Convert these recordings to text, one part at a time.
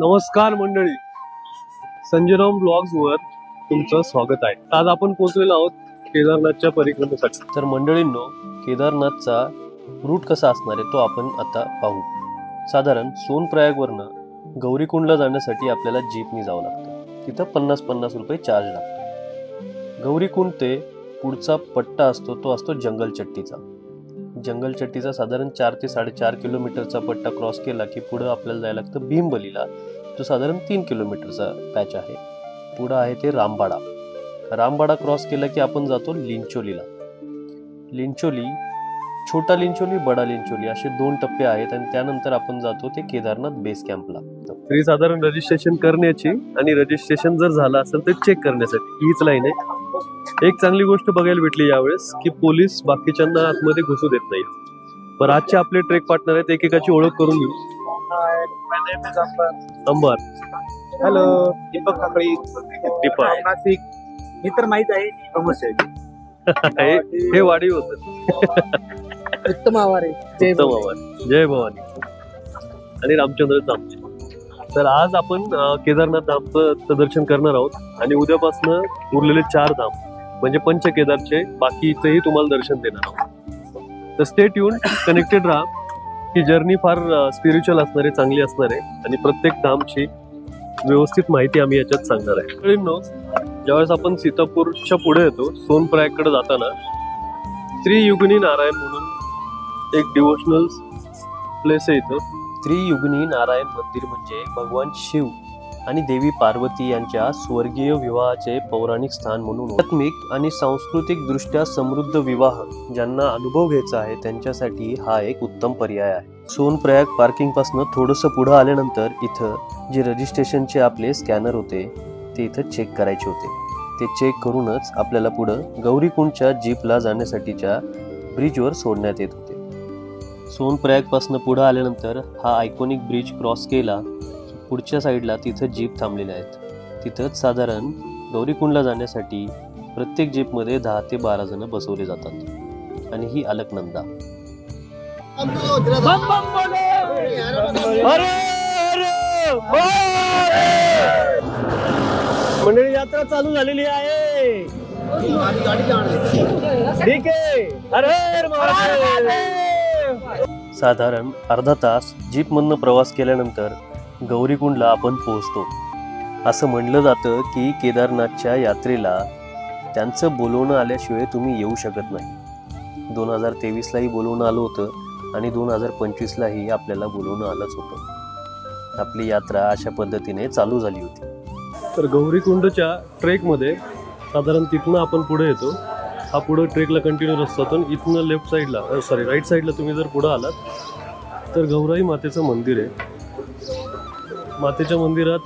नमस्कार मंडळी. संजयराम ब्लॉग्स वर तुमचं स्वागत आहे. आज आपण पोहोचलेलो आहोत केदारनाथच्या परिक्रमेसाठी. तर मंडळींनो केदारनाथचा रूट कसा असणार आहे तो आपण आता पाहू. साधारण सोनप्रयागवरनं गौरीकुंडला जाण्यासाठी आपल्याला जीपनी जावं लागतं. तिथं पन्नास पन्नास रुपये चार्ज लागतो गौरीकुंड ते पुढचा पट्टा असतो तो असतो जंगल चट्टीचा. जंगल चट्टीचा साधारण चार ते साडेचार किलोमीटरचा पट्टा क्रॉस केला की पुढं आपल्याला जायला लागतं भीमबलीला. जो साधारण तीन किलोमीटरचा पॅच आहे. पुढं आहे ते रामबाडा. रामबाडा क्रॉस केला की आपण जातो लिंचोलीला. लिंचोली छोटा लिंचोली बडा लिंचोली असे दोन टप्पे आहेत आणि त्यानंतर आपण जातो ते केदारनाथ बेस कॅम्पला तरी साधारण रजिस्ट्रेशन करण्याची आणि रजिस्ट्रेशन जर झालं असेल तर चेक करण्यासाठी हीच लाईन आहे. एक चांगली गोष्ट बघायला भेटली यावेळेस की पोलीस बाकीच्यांना आतमध्ये घुसू देत नाही पण आजचे आपले ट्रेक पार्टनर आहेत एकेकाची ओळख करून घेऊ. अंबार. हॅलो दीपक काकळी दीपक. नाशिक. मी तर माहीत आहे प्रमोद हे हे वाढीव होत. उत्तम आवारे जय उत्तम आवाज जय भवानी. आणि रामचंद्र जामचे तर आज आपण अं, केदारनाथ धामचं दर्शन करणार आहोत. आणि उद्यापासनं उरलेले चार धाम. म्हणजे पंच केदारचे बाकीचेही तुम्हाला दर्शन देणार आहोत. तर स्टेट येऊन कनेक्टेड राहा. ही जर्नी फार स्पिरिच्युअल असणार आहे चांगली असणार आहे आणि प्रत्येक धामची व्यवस्थित माहिती आम्ही याच्यात सांगणार आहे. मित्रांनो, ज्यावेळेस आपण सीतापूरच्या पुढे येतो सोनप्रयागकडे जाताना त्रियुगनी नारायण म्हणून एक डिवोशनल प्लेस आहे इथं. त्रियुगनी नारायण मंदिर म्हणजे भगवान शिव. आणि देवी पार्वती यांच्या स्वर्गीय विवाहाचे पौराणिक स्थान म्हणून आत्मिक आणि सांस्कृतिक दृष्ट्या समृद्ध विवाह ज्यांना अनुभव घ्यायचा आहे त्यांच्यासाठी हा एक उत्तम पर्याय आहे. सोनप्रयाग पार्किंग थोडंसं थोडस पुढे आल्यानंतर इथं जे रजिस्ट्रेशनचे आपले स्कॅनर होते ते इथं चेक करायचे होते. ते चेक करूनच आपल्याला पुढं गौरीकुंडच्या जीपला जाण्यासाठीच्या ब्रिजवर सोडण्यात येत होते. सोनप्रयागपासून पुढं आल्यानंतर हा आयकॉनिक ब्रिज क्रॉस केला पुढच्या साईडला तिथं जीप थांबलेल्या आहेत. तिथंच साधारण गौरीकुंडला जाण्यासाठी प्रत्येक जीपमध्ये दहा ते बारा जण बसवले जातात. आणि ही अलकनंदा. मंडळी यात्रा चालू झालेली आहे. ठीक आहे. साधारण अर्धा तास जीप मधनं प्रवास केल्यानंतर गौरीकुंडला आपण पोहोचतो. असं म्हणलं जातं की केदारनाथच्या यात्रेला त्यांचं बोलवणं आल्याशिवाय तुम्ही येऊ शकत नाही. दोन हजार तेवीसलाही बोलवणं आलं होतं आणि दोन हजार पंचवीसलाही आपल्याला बोलवणं आलंच होतं. आपली यात्रा अशा पद्धतीने चालू झाली होती. तर गौरीकुंडच्या ट्रेकमध्ये साधारण तिथनं आपण पुढे येतो. हा पुढं ट्रेकला कंटिन्यू रस्ता आणि इथनं लेफ्ट साईडला सॉरी राईट साईडला तुम्ही जर पुढं आलात तर गौराई मातेचं मंदिर आहे. मातेच्या मंदिरात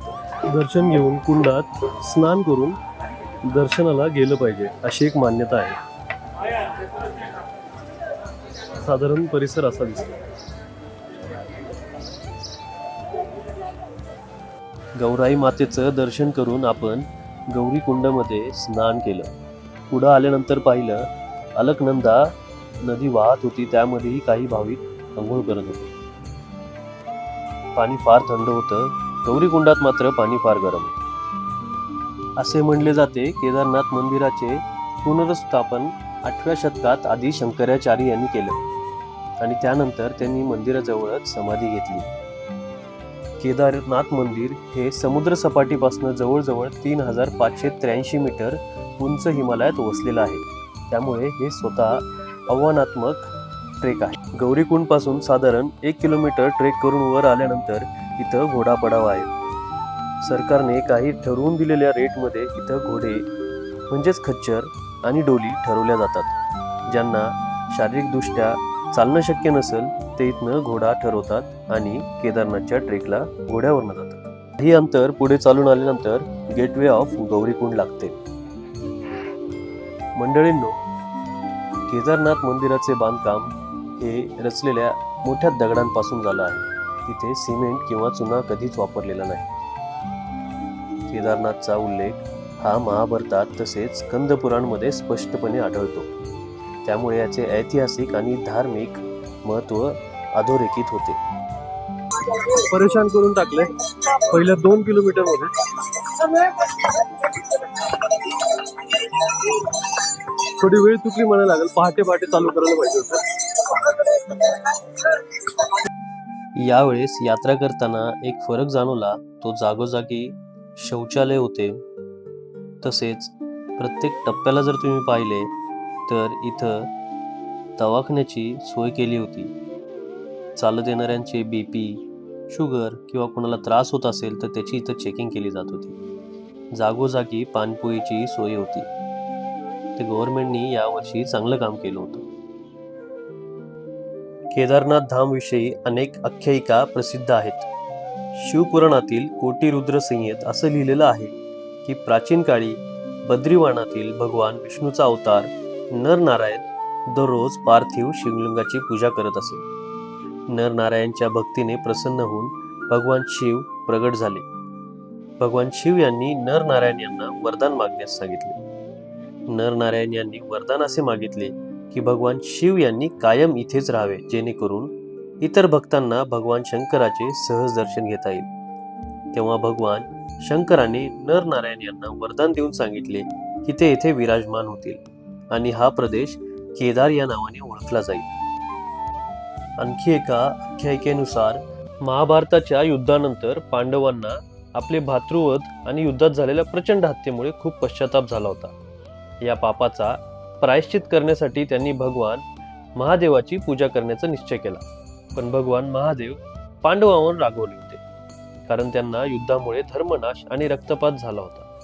दर्शन घेऊन कुंडात स्नान करून दर्शनाला गेलं पाहिजे अशी एक मान्यता आहे. साधारण परिसर असा दिसतो. गौराई मातेचं दर्शन करून आपण गौरी कुंडमध्ये स्नान केलं. पुढं आल्यानंतर पाहिलं अलकनंदा नदी वाहत होती त्यामध्येही काही भाविक अंघोळ करत होते. पाणी फार थंड होतं. गौरी कुंडात मात्र पाणी फार गरम. असे म्हणले जाते केदारनाथ मंदिराचे पुनर्स्थापन आठव्या शतकात आधी शंकराचार्य यांनी केलं आणि त्यानंतर त्यांनी मंदिराजवळच समाधी घेतली. केदारनाथ मंदिर हे समुद्र सपाटीपासून जवळजवळ तीन हजार पाचशे त्र्याऐंशी मीटर उंच हिमालयात वसलेलं आहे. त्यामुळे हे स्वतः आव्हानात्मक ट्रेक आहे. गौरीकुंडपासून साधारण एक किलोमीटर ट्रेक करून वर आल्यानंतर इथं घोडा पडाव आहे. सरकारने काही ठरवून दिलेल्या रेटमध्ये इथं घोडे म्हणजेच खच्चर आणि डोली ठरवल्या जातात. ज्यांना शारीरिकदृष्ट्या चालणं शक्य नसेल ते इथनं घोडा ठरवतात आणि केदारनाथच्या ट्रेकला घोड्यावरनं जातात. हे अंतर पुढे चालून आल्यानंतर गेटवे ऑफ गौरीकुंड लागते. मंडळींनो केदारनाथ मंदिराचे बांधकाम हे रचलेल्या मोठ्या दगडांपासून झालं आहे. तिथे सिमेंट किंवा चुना कधीच वापरलेला नाही. केदारनाथचा उल्लेख हा महाभारतात तसेच कंदपुराणमध्ये स्पष्टपणे आढळतो. त्यामुळे याचे ऐतिहासिक आणि धार्मिक महत्त्व अधोरेखित होते. परेशान करून टाकले पहिल्या दोन किलोमीटरमध्ये. थोडी वेळ चुकली म्हणायला लागेल. पहाटे पहाटे चालू करायला पाहिजे होतं. यावेळेस यात्रा करताना एक फरक जाणवला. तो जागोजागी शौचालय होते. तसेच प्रत्येक टप्प्याला जर तुम्ही पाहिले तर इथं दवाखान्याची सोय केली होती. चालत येणाऱ्यांचे बी पी शुगर किंवा कोणाला त्रास होत असेल तर त्याची इथं चेकिंग केली जात होती. जागोजागी पाणपोईची सोय होती. ते गव्हर्नमेंटनी यावर्षी चांगलं काम केलं होतं. केदारनाथ धामविषयी अनेक आख्यायिका प्रसिद्ध आहेत. शिवपुराणातील कोटी रुद्र असं लिहिलेलं आहे की प्राचीन काळी बद्रीवाणातील भगवान विष्णूचा अवतार नरनारायण दररोज पार्थिव शिवलिंगाची पूजा करत असे. नरनारायणच्या भक्तीने प्रसन्न होऊन भगवान शिव प्रगट झाले. भगवान शिव यांनी नरनारायण यांना वरदान मागण्यास सांगितले. नरनारायण यांनी वरदान असे मागितले की भगवान शिव यांनी कायम इथेच राहावे जेणेकरून इतर भक्तांना भगवान शंकराचे सहज दर्शन घेता येईल. तेव्हा भगवान शंकराने नरनारायण यांना वरदान देऊन सांगितले की ते येथे विराजमान होतील आणि हा प्रदेश केदार या नावाने ओळखला जाईल. आणखी एका आख्यायिकेनुसार महाभारताच्या युद्धानंतर पांडवांना आपले भातृवध आणि युद्धात झालेल्या प्रचंड हत्येमुळे खूप पश्चाताप झाला होता. या पापाचा प्रायश्चित करण्यासाठी त्यांनी भगवान महादेवाची पूजा करण्याचा निश्चय केला. पण भगवान महादेव पांडवांवर रागवले होते. कारण त्यांना युद्धामुळे धर्मनाश आणि रक्तपात झाला होता.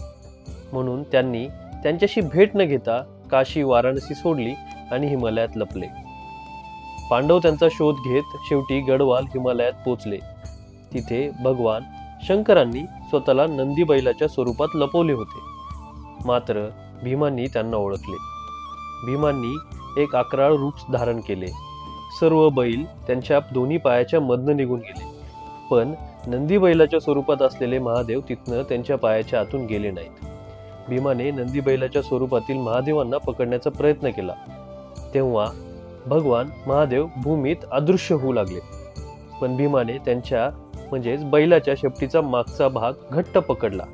म्हणून त्यांनी त्यांच्याशी भेट न घेता काशी वाराणसी सोडली आणि हिमालयात लपले. पांडव त्यांचा शोध घेत शेवटी गडवाल हिमालयात पोचले. तिथे भगवान शंकरांनी स्वतःला नंदी बैलाच्या स्वरूपात लपवले होते. मात्र भीमांनी त्यांना ओळखले. भीमांनी एक अकराळ रूप धारण केले. सर्व बैल त्यांच्या दोन्ही पायाच्या मधनं निघून गेले. पण नंदी बैलाच्या स्वरूपात असलेले महादेव तिथनं त्यांच्या पायाच्या आतून गेले नाहीत. भीमाने नंदी बैलाच्या स्वरूपातील महादेवांना पकडण्याचा प्रयत्न केला. तेव्हा भगवान महादेव भूमीत अदृश्य होऊ लागले. पण भीमाने त्यांच्या म्हणजेच बैलाच्या शेपटीचा मागचा भाग घट्ट पकडला.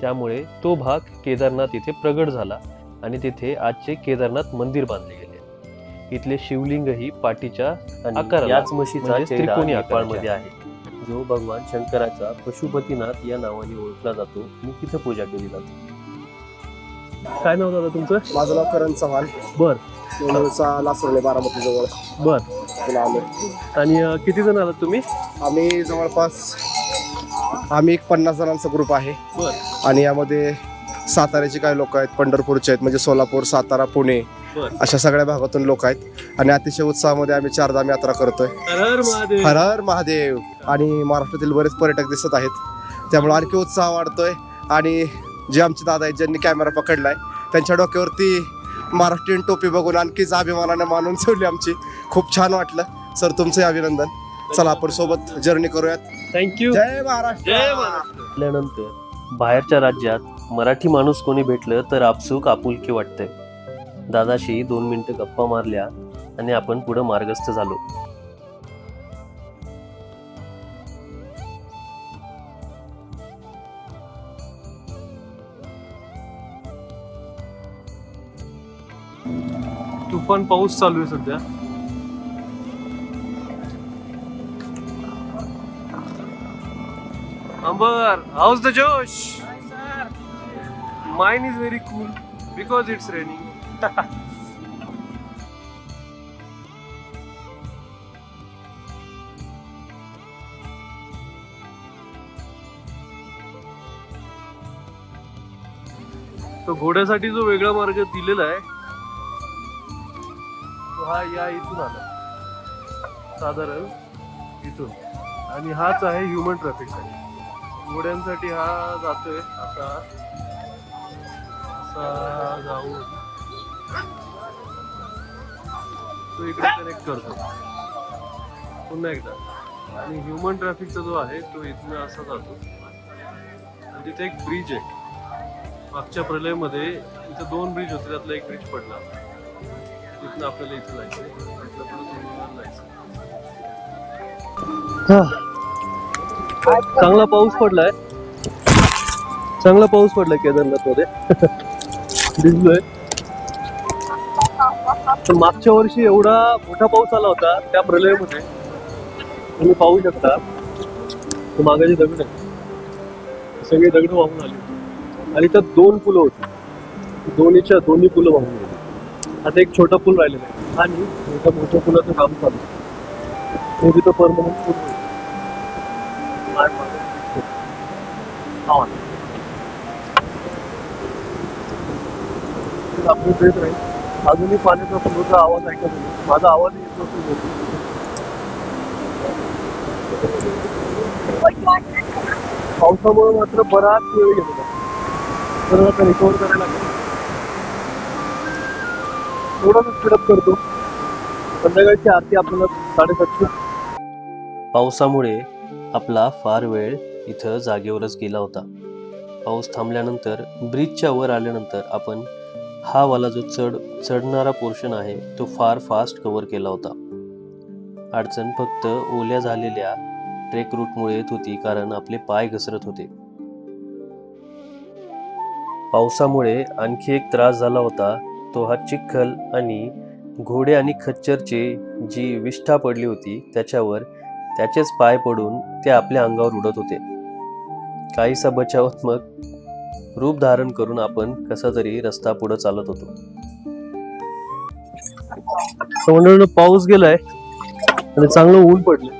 त्यामुळे तो भाग केदारनाथ इथे प्रगट झाला. आणि तिथे आजचे केदारनाथ मंदिर बांधले गेले. इथले शिवलिंगही पाठीच्या याच म्हशीचा त्रिकोणी आहे. जो भगवान शंकराचा पशुपतीनाथ या नावाने ओळखला जातो. आणि तिथे पूजा केली जाते. काय नाव दादा तुमचं? माझं नाव करण चव्हाण. बर. लासरले बारामती जवळ. बर. तुला आलोय. आणि किती जण आलात तुम्ही? आम्ही जवळपास आम्ही एक पन्नास जणांचा ग्रुप आहे. बर. आणि यामध्ये साताऱ्याचे काही लोक आहेत पंढरपूरचे आहेत म्हणजे सोलापूर सातारा पुणे अशा सगळ्या भागातून लोक आहेत. आणि अतिशय उत्साहामध्ये आम्ही चारधाम यात्रा करतोय. हर हर महादेव. हर हर महादेव. आणि महाराष्ट्रातील बरेच पर्यटक दिसत आहेत. त्यामुळे आणखी उत्साह वाढतोय. आणि जे आमचे दादा आहेत ज्यांनी कॅमेरा पकडलाय त्यांच्या डोक्यावरती महाराष्ट्रीयन टोपी बघून आणखीच अभिमानाने मानून ठेवली आमची. खूप छान वाटलं. सर तुमचे अभिनंदन. चला आपण सोबत जर्नी करूयात. थँक्यू जय महाराष्ट्र. जय महाराष्ट्र. आल्यानंतर बाहेरच्या राज्यात मराठी माणूस कोणी भेटलं तर आपसूक आपुलकी वाटते. दादाशी दोन मिनटं गप्पा मारल्या आणि आपण पुढं मार्गस्थ झालो. तुफान पाऊस चालू आहे सध्या. Ambar how's the josh. Mine is very cool because it's raining तो घोड्यासाठी जो वेगळा मार्ग दिलेला आहे तो हा या इथून आला. साधारण इथून. आणि हाच आहे ह्युमन ट्रॅफिकसाठी घोड्यांसाठी हा जातोय असा असा जाऊन तो इकडे कनेक्ट करतो. पुन्हा एकदा. आणि ह्युमन ट्रॅफिकचा जो आहे तो इथनं असा जातो. आणि तिथे एक ब्रिज आहे. मागच्या प्रलयमध्ये इथं दोन ब्रिज होते त्यातला एक ब्रिज पडला. तिथनं आपल्याला इथं जायचं इथलं पुढे जायचं चांगला पाऊस पडलाय. चांगला पाऊस पडलाय केदारनाथमध्ये भिजलोय तर मागच्या वर्षी एवढा मोठा पाऊस आला होता त्या प्रलयमध्ये. तुम्ही पाहू शकता. तो मागाचे दगड आहे सगळे दगड वाहून आले आणि त्यात दोन पुलं होती. दोन्हीच्या दोन्ही पुलं वाहून गेली. आता एक छोटा पूल राहिलेला आहे. आणि एका मोठ्या पुलाचं काम चालू आहे. तिथं परमनंट पूल होईल. माड आपण देत राहील अजूनही पाण्याचा पुरवठा आवाज ऐकत होतो माझा आवाज येत येतो पावसामुळे मात्र बराच वेळ घेत होता तर आता रिकवर करायला लागेल. स्पीडअप करतो. संध्याकाळची आरती आपल्याला साडेसातशे पावसामुळे आपला फार वेळ इथं जागेवरच गेला होता. पाऊस थांबल्यानंतर ब्रिजच्या वर आल्यानंतर आपण हा वाला जो चढ चढणारा पोर्शन आहे तो फार फास्ट कव्हर केला होता. अडचण फक्त ओल्या झालेल्या ट्रेक रूटमुळे येत होती कारण आपले पाय घसरत होते. पावसामुळे आणखी एक त्रास झाला होता तो हा चिखल आणि घोडे आणि खच्चरचे जी विष्ठा पडली होती त्याच्यावर त्याचेच पाय पडून ते आपल्या अंगावर उडत होते. काहीसा बचावात्मक रूप धारण करून आपण कसा तरी रस्ता पुढे चालत होतो. तर पाऊस गेलाय आणि चांगलं ऊन पडलं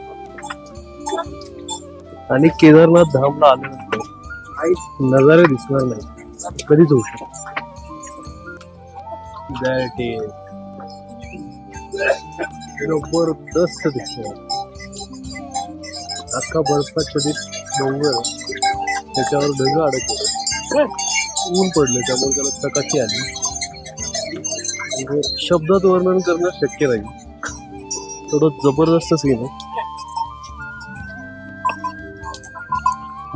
आणि केदारनाथ धामला आलं नजारे दिसणार नाही कधीच होऊ शकत That अख्खा जबरदस्त कधी डोंगर त्याच्यावर ढग अडकले ऊन पडलं त्यामुळे त्याला चकाकी आली. म्हणजे शब्दात वर्णन करणं शक्य नाही. थोडं जबरदस्त सीन आहे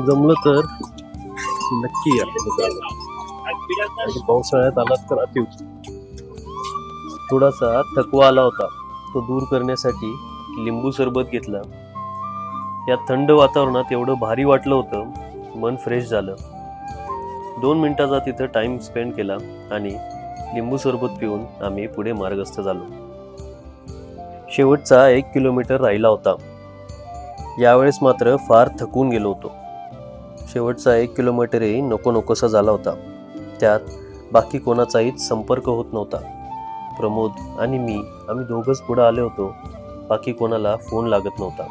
जमलं तर नक्की या. पावसाळ्यात आलात तर अति थोडासा थकवा आला होता तो दूर करण्यासाठी लिंबू सरबत घेतला. या थंड वातावरणात एवढं भारी वाटलं होतं मन फ्रेश झालं. दोन मिनिटाचा तिथं टाइम स्पेंड केला आणि लिंबू सरबत पिऊन आम्ही पुढे मार्गस्थ झालो. शेवटचा एक किलोमीटर राहिला होता. यावेळेस मात्र फार थकून गेलो होतो. शेवटचा एक किलोमीटरही नको नकोसा झाला होता. त्यात बाकी कोणाचाही संपर्क होत नव्हता. प्रमोद आणि मी आम्ही दोघंच पुढं आले होतो. बाकी कोणाला फोन लागत नव्हता.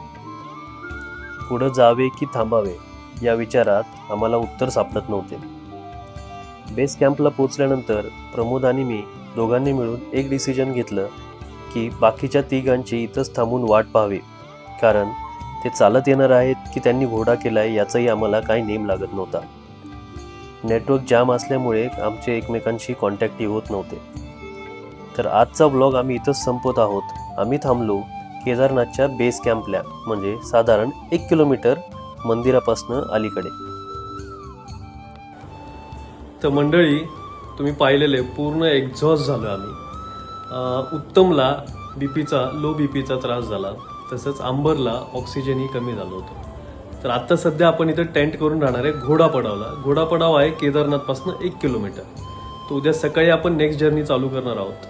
पुढं जावे की थांबावे या विचारात आम्हाला उत्तर सापडत नव्हते. बेस कॅम्पला पोचल्यानंतर प्रमोद आणि मी दोघांनी मिळून एक डिसिजन घेतलं की बाकीच्या तिघांची इथंच थांबून वाट पाहावी. कारण ते चालत येणार आहेत की त्यांनी घोडा केलाय याचाही आम्हाला काही नेम लागत नव्हता. नेटवर्क जाम असल्यामुळे आमचे एकमेकांशी कॉन्टॅक्टही होत नव्हते. तर आजचा ब्लॉग आम्ही इथंच संपवत आहोत. आम्ही थांबलो केदारनाथच्या बेस कॅम्पला म्हणजे साधारण एक किलोमीटर मंदिरापासनं अलीकडे. तर मंडळी तुम्ही पाहिलेले पूर्ण एक्झॉस्ट झालो आम्ही. उत्तमला बी पीचा लो बी पीचा त्रास झाला. तसंच आंबरला ऑक्सिजनही कमी झालं होतं. तर आता सध्या आपण इथं टेंट करून राहणार आहे घोडापडावला घोडापडाव आहे केदारनाथपासून एक किलोमीटर. तर उद्या सकाळी आपण नेक्स्ट जर्नी चालू करणार आहोत.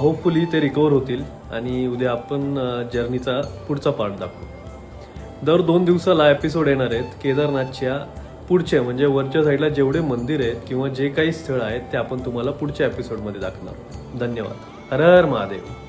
होपफुली ते रिकवर होतील आणि उद्या आपण जर्नीचा पुढचा पार्ट दाखवू. दर दोन दिवसाला एपिसोड येणार आहेत केदारनाथच्या पुढचे म्हणजे वरच्या साईडला जेवढे मंदिर आहेत किंवा जे काही स्थळ आहेत ते आपण तुम्हाला पुढच्या एपिसोडमध्ये दाखवणार धन्यवाद. हर हर महादेव.